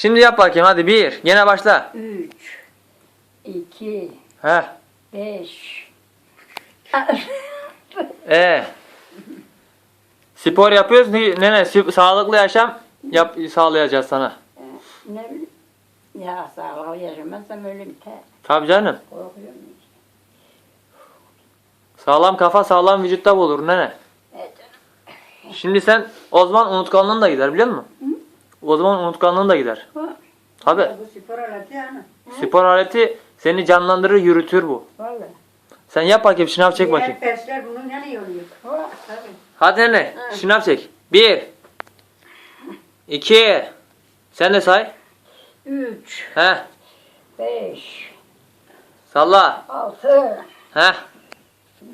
Şimdi yap bakayım hadi bir. Yine başla. Üç, iki, Heh. beş. Ee. Spor yapıyoruz. Ne, ne, ne sağlıklı yaşam yap sağlayacağız sana. ne bileyim. Ya sağlıklı yaşamazsam ölüm te. Tabii canım. Korkuyorum. Sağlam kafa sağlam vücutta bulur nene. Evet. Şimdi sen o zaman unutkanlığın da gider biliyor musun? O zaman unutkanlığın da gider. Ha, Tabii. Bu spor aleti yani. Spor aleti seni canlandırır yürütür bu. Vallahi. Sen yap bakayım şınav çek bakayım. Diğer dersler bunun yanı oluyor. Ha, Tabii. Hadi nene şınav çek. Bir. iki. Sen de say. Üç, Heh. beş, Salla. altı, Heh.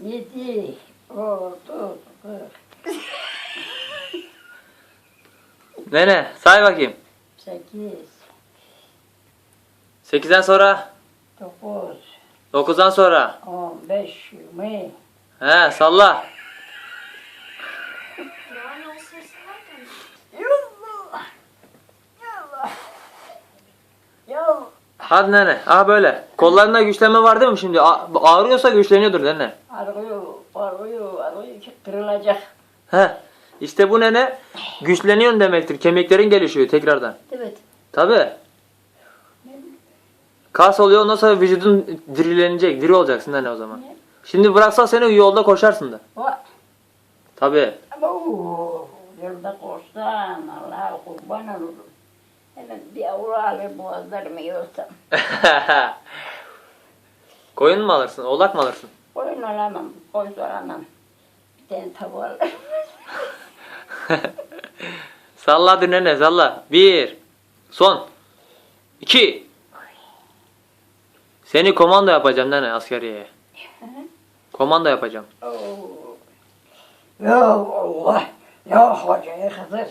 yedi, otuz, kırk, Nene say bakayım. sekiz, Sekizden sonra. dokuz, Dokuzdan sonra. on beş, yirmi. He salla. Yani o sesi nereden? Yallah. Yallah. Yallah. Hadi nene. Aha böyle. Kollarında güçlenme var değil mi şimdi? A- ağrıyorsa güçleniyordur nene. Arıyor, arıyor, arıyor ki kırılacak. He. İşte bu nene güçleniyorsun demektir. Kemiklerin gelişiyor tekrardan. Evet. Tabi. Kas oluyor ondan sonra vücudun dirilenecek. Diri olacaksın nene o zaman. Şimdi bıraksa seni yolda koşarsın da. Tabi. Yolda koşsan Allah'a kurban olurum. Hemen bir avru alır boğazlarımı yiyorsam. Koyun mu alırsın? Oğlak mı alırsın? Koyun alamam, koyun alamam. Bir tane tavuğu alırım. salla hadi nene salla. Bir. Son. İki. Seni komando yapacağım nene askeriye. Komando yapacağım. Ya Allah, ya hocaya kadar.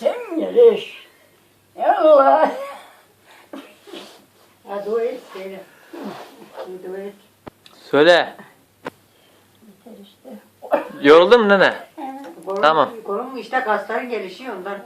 Sen geliş. Ya Allah. Dua et söyle. Dua et. Yoruldun mu nene? Tamam. Kolun işte kasların gelişiyor ondan.